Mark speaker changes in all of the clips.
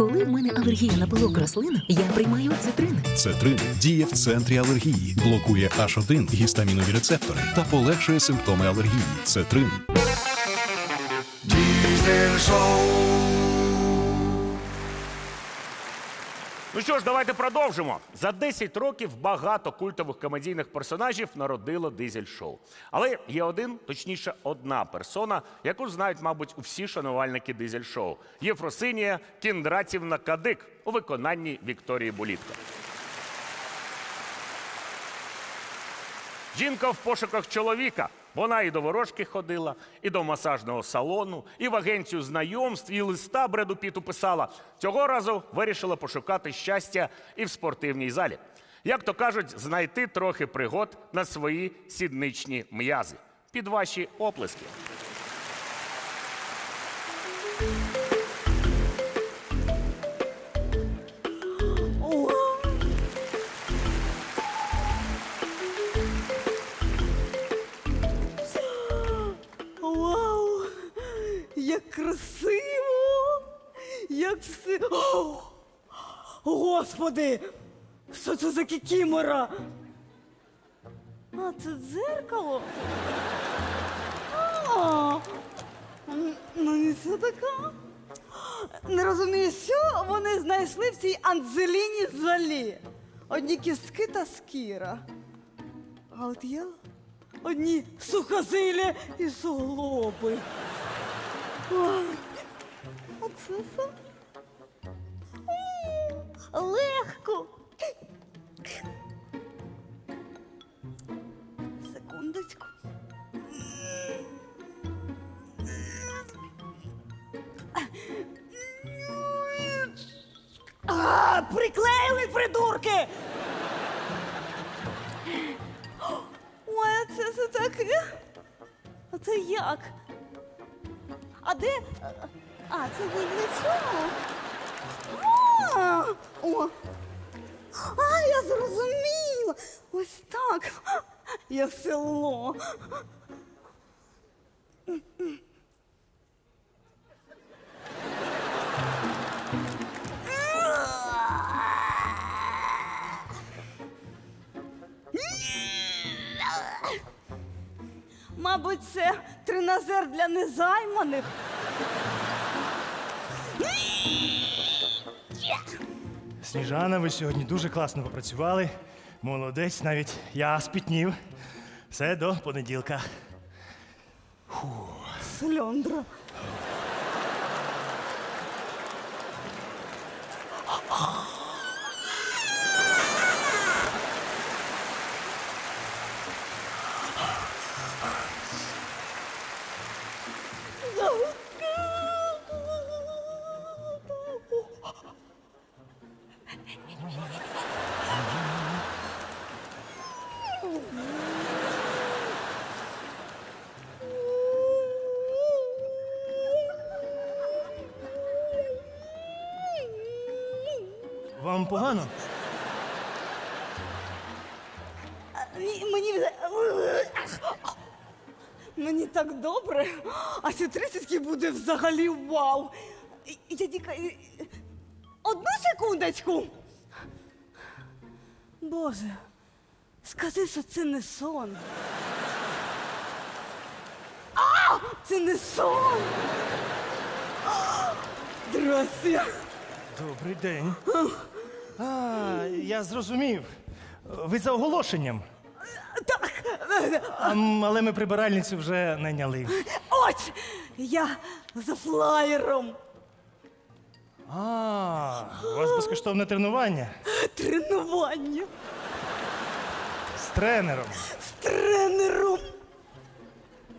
Speaker 1: Коли в мене алергія на пилок рослин, я приймаю цитрин.
Speaker 2: Цетрин діє в центрі алергії, блокує H1 гістамінові рецептори та полегшує симптоми алергії. Цетрин.
Speaker 3: Diesel Show.
Speaker 4: Ну що ж, давайте продовжимо. За 10 років багато культових комедійних персонажів народило дизель шоу. Але є один, точніше, одна персона, яку знають, мабуть, всі шанувальники дизель шоу. Єфросинія Кіндратівна Кадик у виконанні Вікторії Булітко. Жінка в пошуках чоловіка. Вона і до ворожки ходила, і до масажного салону, і в агенцію знайомств, і листа Бреду Піту писала. Цього разу вирішила пошукати щастя і в спортивній залі. Як то кажуть, знайти трохи пригод на свої сідничні м'язи. Під ваші оплески.
Speaker 5: Все. О! Господи! Що це за кікімора? А, це дзеркало? А, ну і це така. Не розумію, що вони знайшли в цій Анджеліні Жолі. Одні кістки та скіра. А от я одні сухозилля і суглоби. Ой, Оце все. Легко. Секундочку. А, приклеїли придурки! Ой, а це, це таке. А це як? А де? А, це ви для? А, О. А, я зрозуміла. Ось так. Я село. Мабуть, це тренажер для незайманих.
Speaker 6: Сніжана, ви сьогодні дуже класно попрацювали. Молодець, навіть я спітнів. Все до понеділка.
Speaker 5: Сльондра.
Speaker 6: Вам погано?
Speaker 5: Ні, Мені Мені так добре, а ці тридцятки буде взагалі вау. І- Я тільки... і- Одну секундочку. Боже, скажи, що це не сон. А! Це не сон. А! Здрасте.
Speaker 6: Добрий день. А, я зрозумів. Ви за оголошенням.
Speaker 5: Так,
Speaker 6: А, м, але ми прибиральницю вже найняли.
Speaker 5: ось я за флаєром.
Speaker 6: А, у вас безкоштовне тренування
Speaker 5: Тренування
Speaker 6: з тренером.
Speaker 5: з тренером.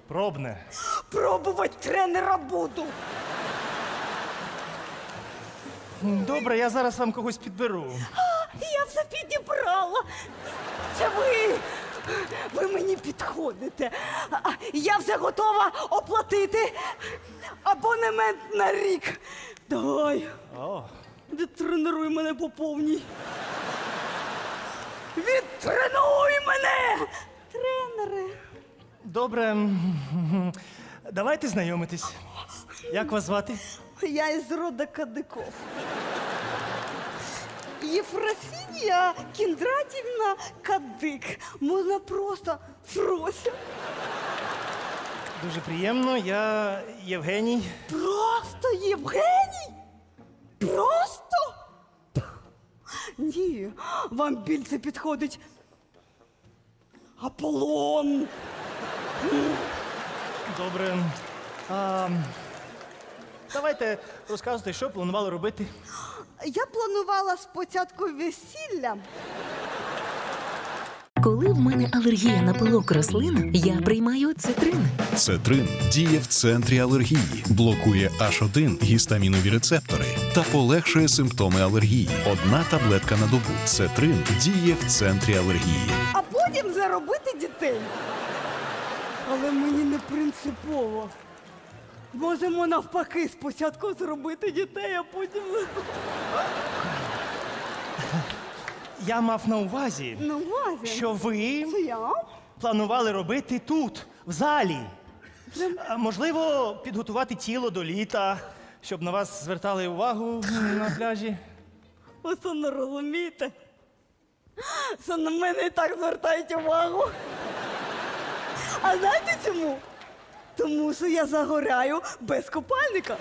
Speaker 6: Пробне.
Speaker 5: Пробувати тренера буду.
Speaker 6: Добре, я зараз вам когось підберу.
Speaker 5: Я все підібрала. Це ви. Ви мені підходите. А, Я вже готова оплатити абонемент на рік. Давай,
Speaker 6: О,
Speaker 5: відтренуй мене по повній. Відтренуй мене! Тренери.
Speaker 6: добре. Давайте знайомитись. Як вас звати?
Speaker 5: Я із рода Кадиков. Єфросинія Кіндратівна Кадик. Можна просто Фрося.
Speaker 6: Дуже приємно, я Євгеній.
Speaker 5: Просто Євгеній? Просто? Ні, вам більше підходить Аполлон.
Speaker 6: Добре. А, давайте розказуйте, що планували робити.
Speaker 5: Я планувала спочатку весілля.
Speaker 1: Коли в мене алергія на пилок рослин, я приймаю цитрин.
Speaker 2: Цетрин діє в центрі алергії, блокує H1 гістамінові рецептори та полегшує симптоми алергії. Одна таблетка на добу. Цетрин діє в центрі алергії.
Speaker 5: а потім заробити дітей. Але мені не принципово. Можемо навпаки спочатку зробити дітей, а потім
Speaker 6: Я мав на увазі,
Speaker 5: на увазі.
Speaker 6: що ви
Speaker 5: Це я?
Speaker 6: планували робити тут, в залі. А, можливо, підготувати тіло до літа, щоб на вас звертали увагу на пляжі.
Speaker 5: Ви це не розумієте? Це на мене і так звертають увагу. А знаєте чому? Тому що я загоряю без купальника.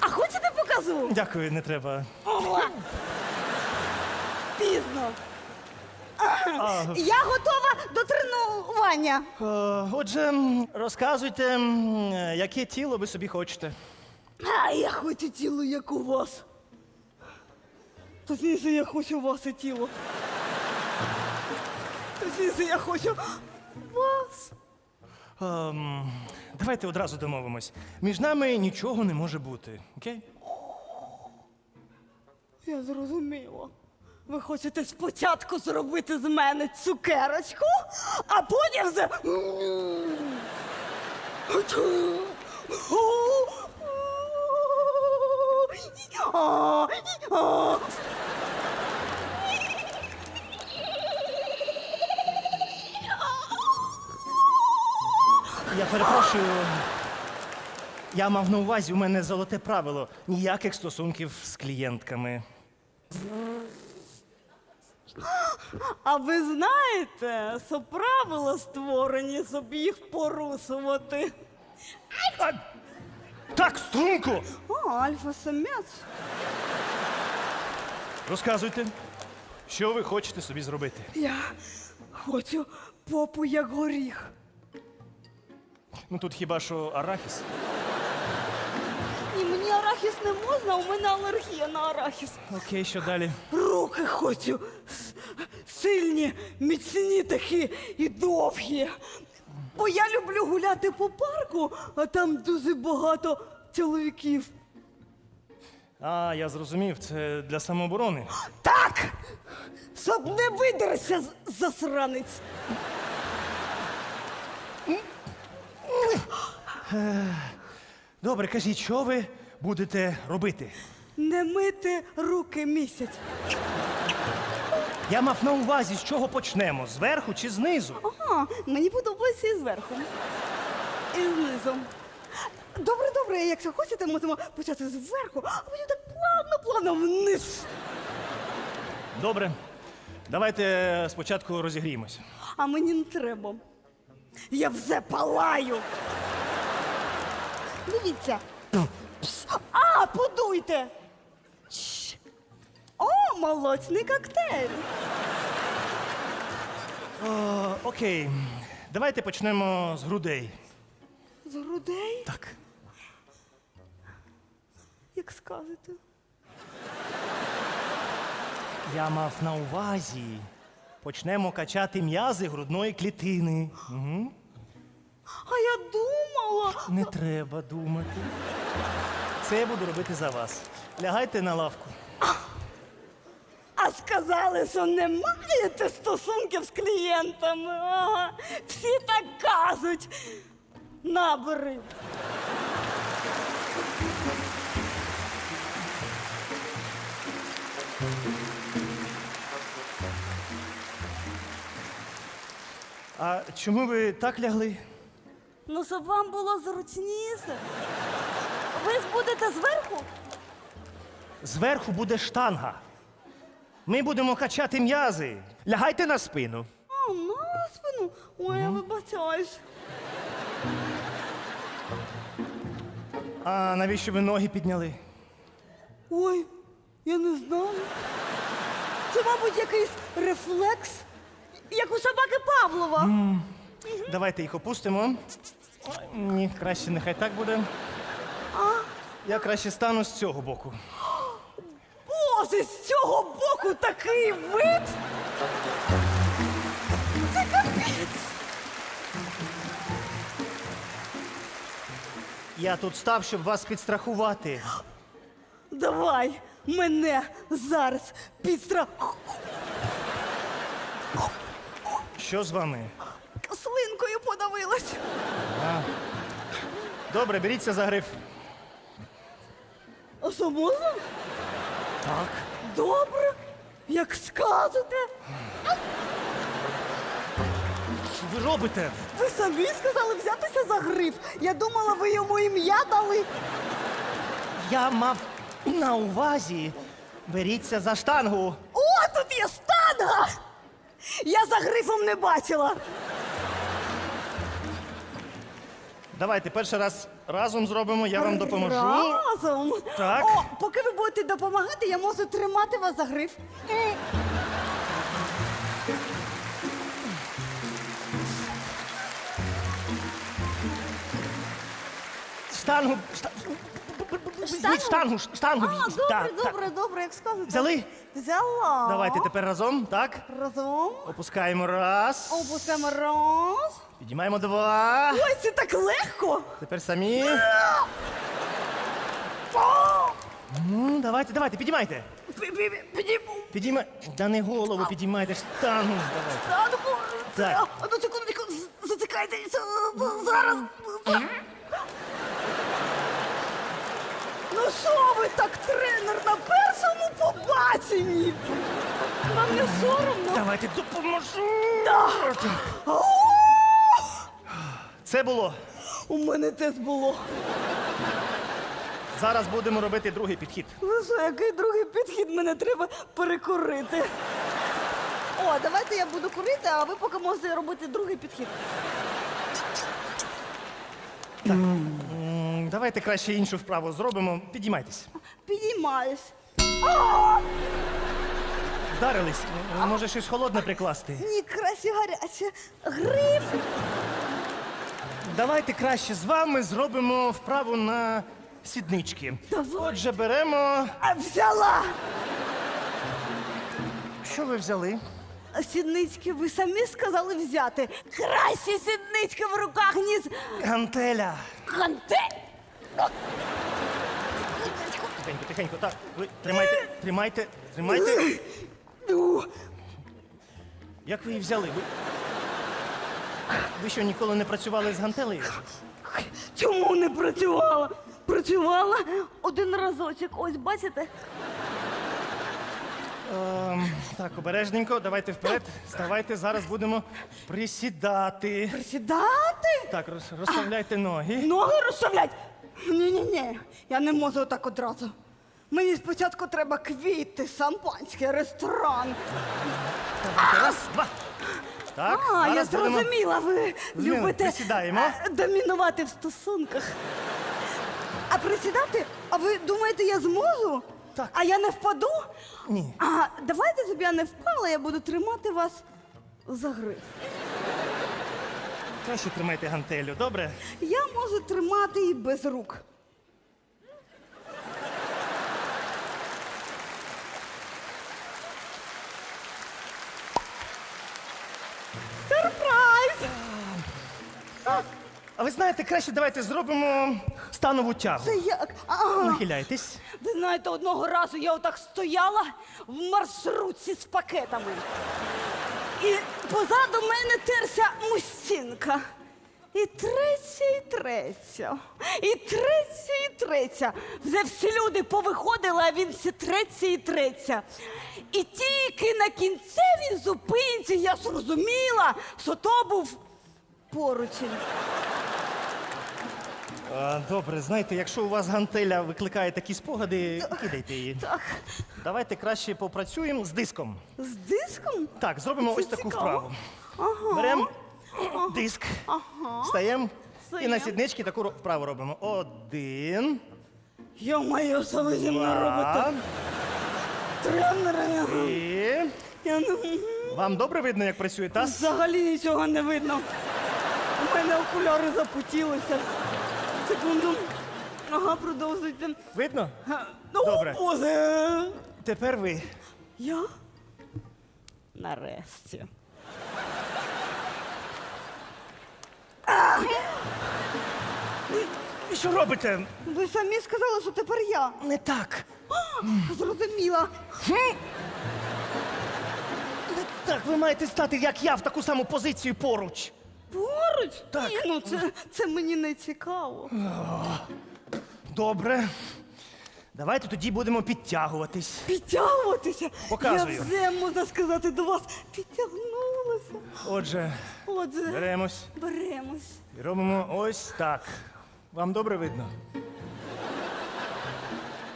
Speaker 5: А хочете покажу?
Speaker 6: Дякую, не треба.
Speaker 5: Ого! Пізно. Я готова до тренування.
Speaker 6: Е, Отже, м, розказуйте, м, яке тіло ви собі хочете.
Speaker 5: А я хочу тіло, як у вас. Точніше, я хочу ваше тіло. Точніше, я хочу вас.
Speaker 6: Ем, давайте одразу домовимось. Між нами нічого не може бути, окей?
Speaker 5: Я зрозуміла. Ви хочете спочатку зробити з мене цукерочку, а потім з.
Speaker 6: Я перепрошую. Я мав на увазі, у мене золоте правило ніяких стосунків з клієнтками.
Speaker 5: А ви знаєте, що правила створені, щоб їх порушувати.
Speaker 6: А, так, струнко!
Speaker 5: О, альфа-самець.
Speaker 6: Розказуйте, що ви хочете собі зробити.
Speaker 5: Я хочу попу як горіх.
Speaker 6: Ну тут хіба що арахіс.
Speaker 5: Ні, мені арахіс не можна, у мене алергія на арахіс.
Speaker 6: Окей, що далі?
Speaker 5: Руки хочу с- сильні, міцні такі і довгі. Бо я люблю гуляти по парку, а там дуже багато чоловіків.
Speaker 6: А, я зрозумів, це для самооборони.
Speaker 5: Так! Щоб не видерся з- засранець.
Speaker 6: Добре, кажіть, що ви будете робити?
Speaker 5: Не мити руки місяць.
Speaker 6: Я мав на увазі, з чого почнемо? Зверху чи знизу?
Speaker 5: Ага, мені подобається і зверху. І знизу. Добре, добре, якщо хочете, можемо почати зверху, а потім так плавно, плавно вниз.
Speaker 6: Добре. Давайте спочатку розігріємось.
Speaker 5: А мені не треба. Я все палаю. Дивіться. А, подуйте. Чш. О, молочний коктейль.
Speaker 6: О, окей. Давайте почнемо з грудей.
Speaker 5: З грудей,
Speaker 6: Так.
Speaker 5: як скажете.
Speaker 6: Я мав на увазі. Почнемо качати м'язи грудної клітини. Угу.
Speaker 5: А я думала.
Speaker 6: Не треба думати. Це я буду робити за вас. Лягайте на лавку.
Speaker 5: А сказали, що не маєте стосунків з клієнтами. Ага. Всі так кажуть. Набери.
Speaker 6: А чому ви так лягли?
Speaker 5: Ну, щоб вам було зручніше. Ви ж будете зверху?
Speaker 6: зверху буде штанга. Ми будемо качати м'язи. Лягайте на спину.
Speaker 5: А, на спину. Ой, я вибачаюсь.
Speaker 6: А навіщо ви ноги підняли?
Speaker 5: Ой, я не знаю. Це, мабуть, якийсь рефлекс, як у собаки Павлова.
Speaker 6: Давайте їх опустимо. Ні, краще нехай так буде. Я краще стану з цього боку.
Speaker 5: Боже, з цього боку такий вид. Це капець.
Speaker 6: Я тут став, щоб вас підстрахувати.
Speaker 5: Давай мене зараз підстра...
Speaker 6: Що з вами?
Speaker 5: Слинкою подавилась.
Speaker 6: Добре, беріться за гриф.
Speaker 5: А?
Speaker 6: Так.
Speaker 5: Добре, як скажете.
Speaker 6: Що ви робите?
Speaker 5: Ви самі сказали взятися за гриф. Я думала, ви йому ім'я дали.
Speaker 6: Я мав на увазі. Беріться за штангу.
Speaker 5: О, тут є штанга! Я за грифом не бачила.
Speaker 6: Давайте перший раз разом зробимо, я вам допоможу.
Speaker 5: Разом.
Speaker 6: Так.
Speaker 5: О, поки ви будете допомагати, я можу тримати вас за гриф. Е,
Speaker 6: Штангу. Візьміть штангу, штангу.
Speaker 5: А,
Speaker 6: візьміть.
Speaker 5: добре,
Speaker 6: Так,
Speaker 5: добре, добре, як скажете.
Speaker 6: Взяли?
Speaker 5: Взяла.
Speaker 6: Давайте тепер разом, так?
Speaker 5: Разом.
Speaker 6: Опускаємо раз.
Speaker 5: Опускаємо раз.
Speaker 6: Підіймаємо два.
Speaker 5: Ой, це так легко.
Speaker 6: Тепер самі. Ну, давайте, давайте, підіймайте.
Speaker 5: Підійму.
Speaker 6: Підіймай. Да не голову, підіймайте штангу. Давайте. Так.
Speaker 5: Одну секундочку, з- зараз. Ну що ви так, тренер, на першому побаченні? Вам не соромно?
Speaker 6: Давайте допоможу. Це було.
Speaker 5: У мене теж було.
Speaker 6: Зараз будемо робити другий підхід.
Speaker 5: Ну що, який другий підхід мене треба перекурити? О, давайте я буду курити, а ви поки можете робити другий підхід.
Speaker 6: М, Давайте краще іншу вправу зробимо. Підіймайтесь.
Speaker 5: Підіймаюсь.
Speaker 6: Вдарились. Може, щось холодне прикласти.
Speaker 5: Ні, краще гаряче. Гриф.
Speaker 6: Давайте краще з вами зробимо вправу на сіднички.
Speaker 5: Давай.
Speaker 6: Отже, беремо.
Speaker 5: А, Взяла.
Speaker 6: Що ви взяли?
Speaker 5: А Сіднички ви самі сказали взяти. Краще сіднички в руках, ніж
Speaker 6: Гантеля.
Speaker 5: гантель.
Speaker 6: Тихенько, тихенько. Так, ви тримайте, тримайте, тримайте. Як ви її взяли? Ви, ви що, ніколи не працювали з гантелею?
Speaker 5: Чому не працювала? Працювала один разочок. Ось бачите?
Speaker 6: Ем, так, обережненько, давайте вперед. Ставайте, зараз будемо присідати.
Speaker 5: Присідати?
Speaker 6: Так, роз- розставляйте ноги.
Speaker 5: Ноги розставлять? Ні-ні-ні, я не можу так одразу. Мені спочатку треба квіти, шампанське, ресторан.
Speaker 6: Давайте, раз, два. Так,
Speaker 5: а, я
Speaker 6: зараз будемо...
Speaker 5: зрозуміла, ви любите
Speaker 6: присідаємо.
Speaker 5: е, домінувати в стосунках. А присідати? А ви думаєте, я зможу?
Speaker 6: Так.
Speaker 5: А я не впаду?
Speaker 6: Ні.
Speaker 5: А давайте, щоб я не впала, я буду тримати вас за гриф.
Speaker 6: Краще тримайте гантелю, добре?
Speaker 5: Я можу тримати і без рук. Сюрприз!
Speaker 6: А ви знаєте, краще давайте зробимо станову тягу.
Speaker 5: Це як? Ага.
Speaker 6: Нахиляйтесь.
Speaker 5: Ви знаєте, одного разу я отак стояла в маршрутці з пакетами. І позаду мене терся мустінка. І третя, і третя, і третя, і третя. Вже всі люди повиходили, а він всі третя і третя. І тільки на кінцевій зупинці я зрозуміла, що то був поручень.
Speaker 6: Добре, знаєте, якщо у вас гантеля викликає такі спогади, кидайте її.
Speaker 5: Так,
Speaker 6: Давайте краще попрацюємо з диском.
Speaker 5: з диском?
Speaker 6: Так, зробимо
Speaker 5: Це
Speaker 6: ось таку
Speaker 5: цікаво.
Speaker 6: вправу.
Speaker 5: Ага.
Speaker 6: Беремо диск, стаємо і на сіднички таку ро- вправу робимо. Один,
Speaker 5: Йо-моє, що ви зі мною робите?
Speaker 6: два,
Speaker 5: Тренери.
Speaker 6: і...
Speaker 5: Я не...
Speaker 6: Вам добре видно, як працює таз?
Speaker 5: Взагалі нічого не видно. У мене окуляри запотілися. Секунду. Ага, продовжуйте.
Speaker 6: Видно?
Speaker 5: Ну,
Speaker 6: Добре.
Speaker 5: Боже.
Speaker 6: Тепер ви.
Speaker 5: Я? Нарешті.
Speaker 6: І що робите?
Speaker 5: Ви самі сказали, що тепер я.
Speaker 6: Не так.
Speaker 5: Зрозуміла.
Speaker 6: Не так, ви маєте стати, як я, в таку саму позицію поруч.
Speaker 5: Поруч?
Speaker 6: Так.
Speaker 5: Ні, ну це, це мені не цікаво.
Speaker 6: Добре. Давайте тоді будемо підтягуватись.
Speaker 5: Підтягуватися.
Speaker 6: Показую.
Speaker 5: Я вже, можна сказати, до вас підтягнулася.
Speaker 6: Отже,
Speaker 5: Отже,
Speaker 6: беремось
Speaker 5: беремось.
Speaker 6: і робимо ось так. Вам добре видно?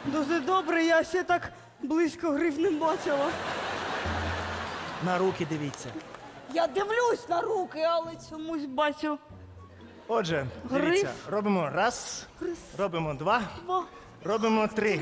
Speaker 5: Дуже добре, я ще так близько гриф не бачила.
Speaker 6: На руки дивіться.
Speaker 5: Я дивлюсь на руки, але чомусь бачу.
Speaker 6: Отже,
Speaker 5: Гриф.
Speaker 6: дивіться, робимо раз, робимо два,
Speaker 5: Два.
Speaker 6: робимо три.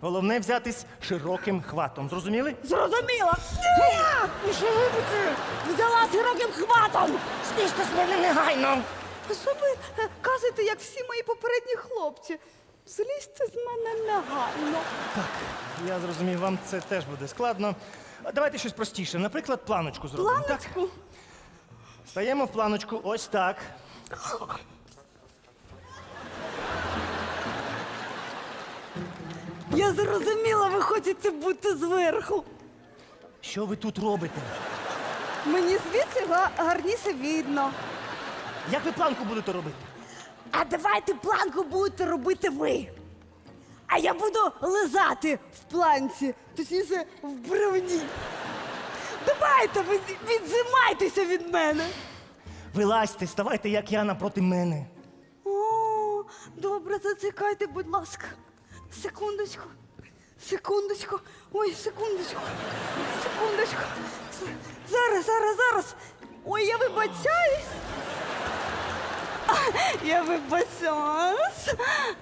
Speaker 6: Головне взятись широким хватом. Зрозуміли?
Speaker 5: Зрозуміла. Ні! Що робите? Взяла широким хватом.
Speaker 6: Сміште з мене негайно.
Speaker 5: А що ви е, кажете, як всі мої попередні хлопці? Злізьте з мене негайно.
Speaker 6: Так, я зрозумів, вам це теж буде складно. Давайте щось простіше. Наприклад, планочку зробимо.
Speaker 5: Планочку.
Speaker 6: Стаємо в планочку ось так.
Speaker 5: Я зрозуміла, ви хочете бути зверху.
Speaker 6: Що ви тут робите?
Speaker 5: Мені звідси га- гарніше видно.
Speaker 6: Як ви планку будете робити?
Speaker 5: А давайте планку будете робити ви. А я буду лизати в планці, точніше в бревні. Давайте, ви відзимайтеся від мене.
Speaker 6: Вилазьте, ставайте, як я напроти мене.
Speaker 5: О, добре, зачекайте, будь ласка. Секундочку. Секундочку. Ой, секундочку. Секундочку. Зараз, зараз, зараз. Ой, я вибачаюсь. Я вибачаюсь.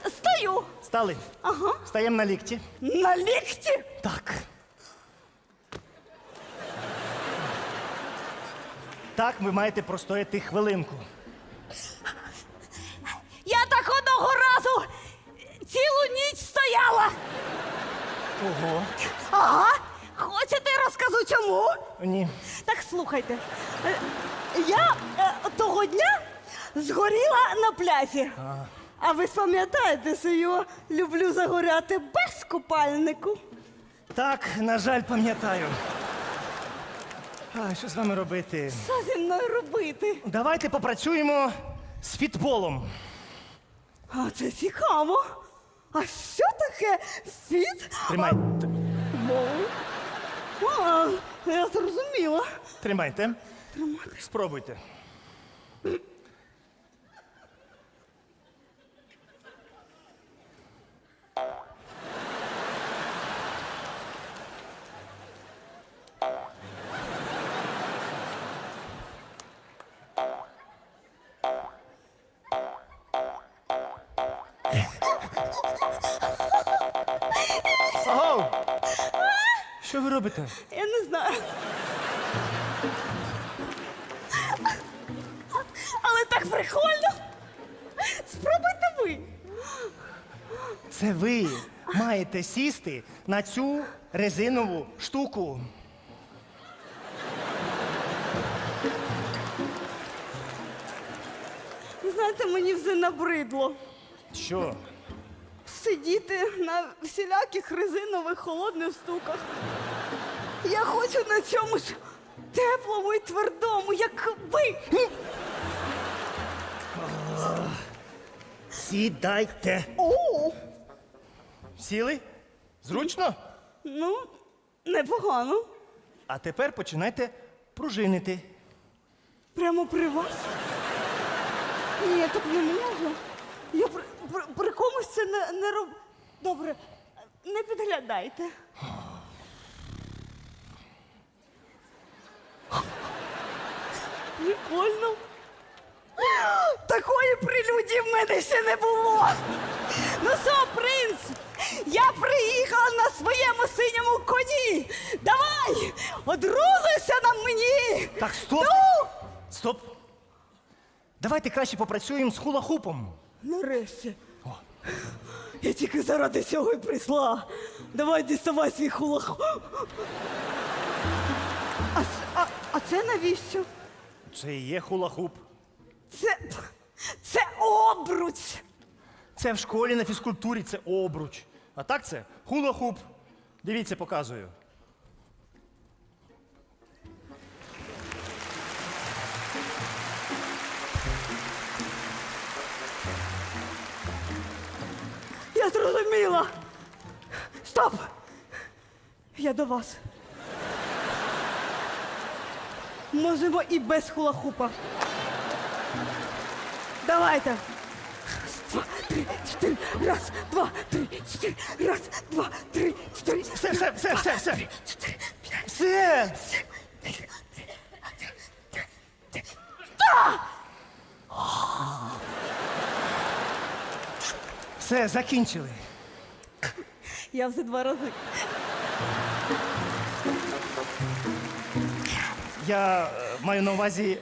Speaker 5: Стою.
Speaker 6: Стали?
Speaker 5: Ага.
Speaker 6: Стаємо на лікті.
Speaker 5: На лікті.
Speaker 6: Так. Так, ви маєте простояти хвилинку.
Speaker 5: Я так одного разу цілу ніч стояла.
Speaker 6: Ого.
Speaker 5: Ага. Хочете розкажу чому?
Speaker 6: Ні.
Speaker 5: Так слухайте, е, я е, того дня згоріла на пляжі. А ви ж пам'ятаєте, що я люблю загоряти без купальнику?
Speaker 6: Так, на жаль, пам'ятаю. А, що з вами робити?
Speaker 5: Що зі мною робити?
Speaker 6: Давайте попрацюємо з фітболом.
Speaker 5: А це цікаво. А що таке фіт?
Speaker 6: Тримайте.
Speaker 5: А, я зрозуміла.
Speaker 6: Тримайте. Спробуйте. Ого! Що ви робите?
Speaker 5: Я не знаю. Але так прикольно. Спробуйте ви.
Speaker 6: Це ви маєте сісти на цю резинову штуку.
Speaker 5: Знаєте, мені вже набридло
Speaker 6: Що?
Speaker 5: Сидіти на всіляких резинових холодних штуках. Я хочу на чомусь теплому і твердому, як ви.
Speaker 6: Сідайте.
Speaker 5: О,
Speaker 6: Сіли? Зручно?
Speaker 5: ну, непогано.
Speaker 6: А тепер починайте пружинити.
Speaker 5: Прямо при вас. Ні, я так не можу. Я при, при комусь це не, не роб... Добре, не підглядайте. Прикольно. Такої прелюдії в мене ще не було. Ну що, принц, я приїхала на своєму синьому коні. Давай, одрузуйся на мені.
Speaker 6: Так, стоп!
Speaker 5: Ну,
Speaker 6: Стоп! Давайте краще попрацюємо з хула-хупом.
Speaker 5: Нарешті. Я тільки заради цього і прийшла. Давай діставай свій хулах. А, с- а, а це навіщо?
Speaker 6: Це і є хула-хуп.
Speaker 5: Це, це обруч.
Speaker 6: Це в школі на фізкультурі, це обруч. А так це хула-хуп. Дивіться, показую.
Speaker 5: Зрозуміла. Стоп! Я до вас. Можемо і без хулахупа. Давайте. Раз, два, три, чотири. Раз, два, три, чотири. Раз, два, три, чотири.
Speaker 6: Все, все, все, все, все.
Speaker 5: Чотири, п'ять,
Speaker 6: Все! Все, закінчили.
Speaker 5: Я вже два рази.
Speaker 6: Я е, маю на увазі, е,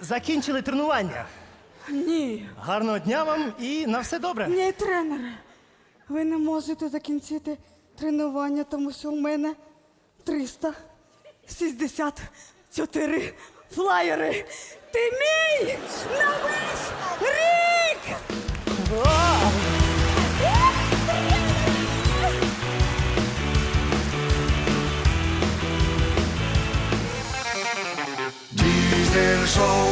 Speaker 6: закінчили тренування.
Speaker 5: Ні.
Speaker 6: Гарного дня вам і на все добре.
Speaker 5: Ні, тренере. Ви не можете закінчити тренування, тому що у мене 364 флаєри. Ти мій на весь рік!
Speaker 3: Diesel So.